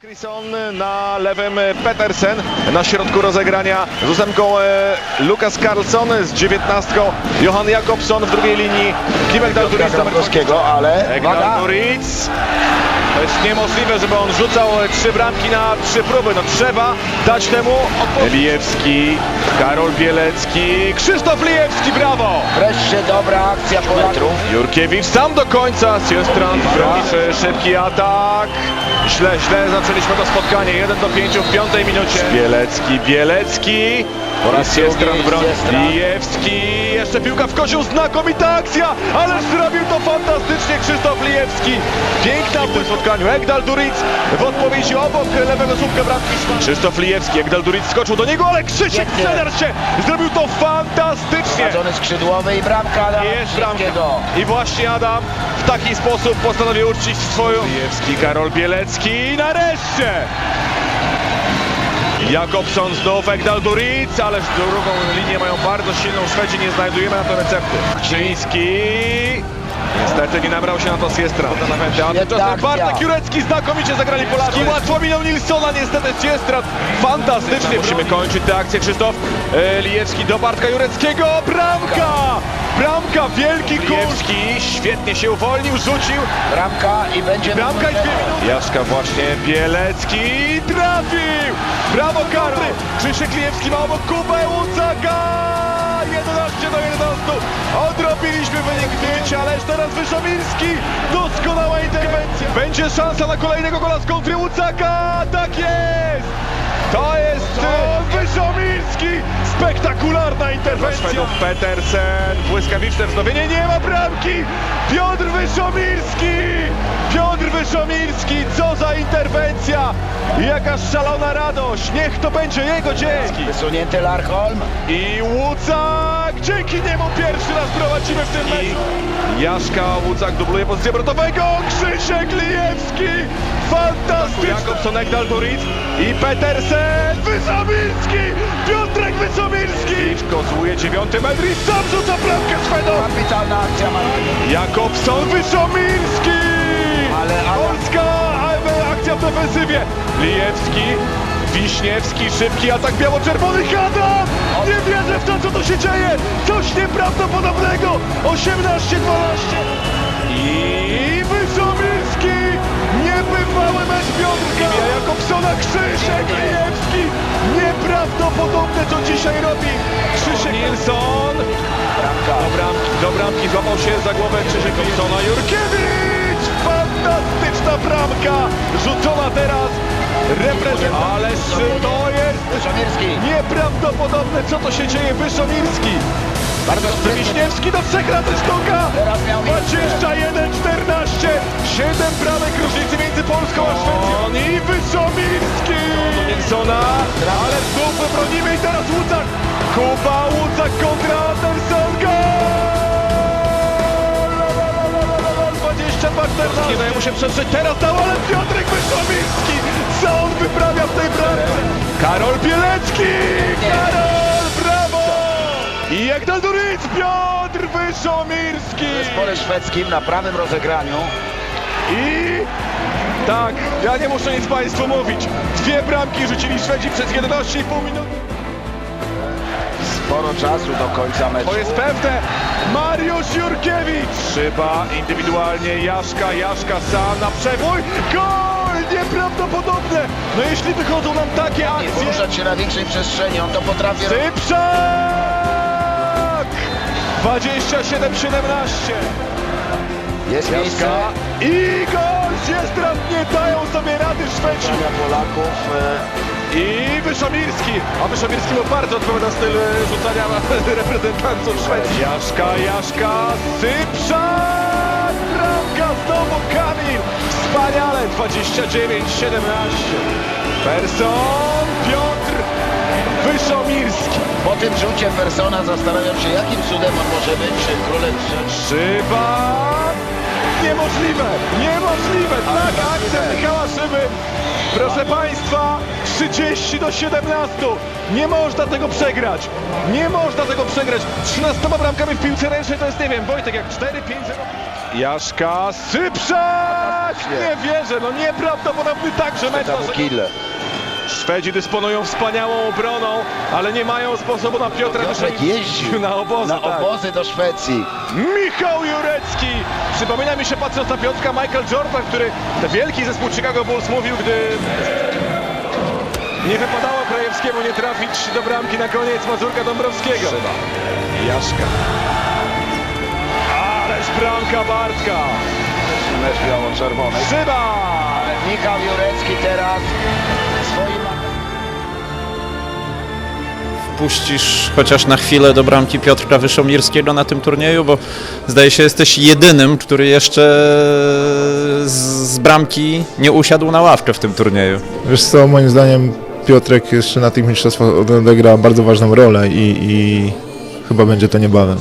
Krison na lewym Petersen, na środku rozegrania z ósemką e, Lukas Karlsson, z dziewiętnastką Johan Jakobsson w drugiej linii, Klimek Dalturic, Grabowskiego, ale uwaga, Dalturic. To jest niemożliwe, żeby on rzucał e, trzy bramki na trzy próby. No trzeba dać temu odpowiedź. Lijewski, Karol Bielecki, Krzysztof Lijewski, brawo! wreszcie dobra akcja Polaków. Jurkiewicz sam do końca, Sjöstrand broni szy- szybki atak. Źle, źle zaczęliśmy to spotkanie, 1 do 5 w piątej minucie. Bielecki, Bielecki. Po raz Sjöstrand broni. Lijewski, jeszcze piłka w kozioł, znakomita akcja, ależ zrobił to fantastycznie Krzysztof Lijewski. Piękna w tym spotkaniu, Egdal Duric w odpowiedzi obok lewego słupka bramki. Krzysztof Lijewski, Egdal Duric skoczył do niego, ale Krzysiek. Cenar się zrobił to fantastycznie. Sadzony skrzydłowy i bramka Adama Jest bramka. I właśnie Adam w taki sposób postanowił uczcić swoją... Lijewski, Karol Bielecki i nareszcie! Jakobson znów Egdal Duric, ale drugą linię mają bardzo silną Szwedzi, nie znajdujemy na to recepty. Krzyński... Niestety nie nabrał się na to Siestra. A tymczasem. Bartek Jurecki znakomicie zagrali Polacy. Łatwo minął Nilsona, niestety Siestrat. Fantastycznie. Musimy kończyć tę akcję. Krzysztof e, Lijewski do Bartka Jureckiego. Bramka! Bramka, wielki. Lijewski świetnie się uwolnił, rzucił. Bramka i będzie Bramka i dwie minuty. Jaszka właśnie, Bielecki trafił! Brawo Karol! Krzysiek Lijewski ma obok Kubę Łucaka! 11 do 11. Odrobiliśmy wynik wyjścia, teraz Wyszomirski. Doskonała interwencja. Będzie szansa na kolejnego gola z kontry. Tak jest! To jest e, Wyszomirski! Spektakularna interwencja! Szwedów Petersen, błyskawiczne wznowienie, nie ma bramki! Piotr Wyszomirski! Piotr Wyszomirski, co za interwencja! Jaka szalona radość! Niech to będzie jego dzień! Wysunięty Larholm. I Łucak! Dzięki niemu pierwszy raz prowadzimy w tym meczu! Jaszka Łucak dubluje pozycję obrotowego! Krzysiek! Jakobson, Egdal Duric i Petersen! Wysomirski! Piotrek Wysomirski! Kozłuje dziewiąty metr i sam rzuca bramkę Szwedom! Kapitalna akcja Marcin. Jakobson, Wysomirski! Ale Adam- Polska a- akcja w defensywie! Lijewski, Wiśniewski, szybki atak biało-czerwonych, Adam! Nie wierzę w to, co tu się dzieje! Coś nieprawdopodobnego! 18-12! I Wysomirski! Mecz Piotrka! Imię Jakobsona, Krzysiek Lijewski! Nieprawdopodobne, co dzisiaj robi Krzysiek Nilsson! Bramka. Do bramki, do bramki złapał się za głowę Krzysiek Thompsona. Jurkiewicz! Fantastyczna bramka! Rzucona teraz reprezent... Ależ to jest Wyszomirski. nieprawdopodobne, co to się dzieje. Wyszomirski. Bardzo. Wiśniewski do trzech razy sztuka. Teraz miał miejsce. 21-14. 7 bramek różnicy między Polską a Szwecją. I Wyszomirski. Do Nilsona. Ale znów bronimy i teraz Łucak. Kuba Łucak kontra Anderson. Gol! 22-14. Nie daje mu się przetrzeć. Teraz dał, ale Piotrek Wyszomirski. Co on wyprawia w tej bramce? Karol Bielecki. Karol, brawo! I jak na Duric, Piotr Wyszomirski! W zespole szwedzkim na prawym rozegraniu. I tak, ja nie muszę nic Państwu mówić. Dwie bramki rzucili Szwedzi przez 11,5 minuty. Sporo czasu do końca meczu. To jest pewne. Mariusz Jurkiewicz. Szyba indywidualnie, Jaszka, Jaszka sam na przebój. Gol! Nieprawdopodobne! No jeśli wychodzą nam takie Nie akcje... poruszać się na większej przestrzeni, on to potrafi. Cyprzak! 27-17. Jest miejsce. Jaszka i gol! Siestran nie dają sobie rady Szwedzi. Polaków. e, I Wyszomirski. A Wyszomirski mu bardzo odpowiada styl e, rzucania reprezentantów Szwecji. Jaszka, Jaszka, Cyprzak! Bramka znowu Kamil. Wspaniale, 29-17. Person, Piotr Wyszomirski. Po tym rzucie persona zastanawiam się, jakim cudem on może być królem. Szyba! Niemożliwe! Niemożliwe! Tak, akcja Michała Szyby! Proszę Państwa, 30 do 17! Nie można tego przegrać! Nie można tego przegrać! 13 bramkami w piłce ręcznej to jest, nie wiem, Wojtek, jak 4-5-0. Jaszka, Syprzak! Nie wierzę, no nieprawdopodobny także mecz. Double kill. Szwedzi dysponują wspaniałą obroną, ale nie mają sposobu na Piotra Piotrek jeździł na obozy. na tak. obozy do Szwecji. Michał Jurecki! Przypomina mi się patrząc na Piotrka Michael Jordan, który ten wielki zespół Chicago Bulls mówił, gdy nie wypadało Krajewskiemu nie trafić do bramki na koniec Mazurka Dąbrowskiego. Jaszka. Ależ bramka Bartka! Mecz biało-czerwony. Szyba! Michał Jurecki teraz Puścisz chociaż na chwilę do bramki Piotrka Wyszomirskiego na tym turnieju, bo zdaje się jesteś jedynym, który jeszcze z, z bramki nie usiadł na ławkę w tym turnieju. Wiesz co, moim zdaniem Piotrek jeszcze na tych mistrzostwach odegra bardzo ważną rolę i, i chyba będzie to niebawem.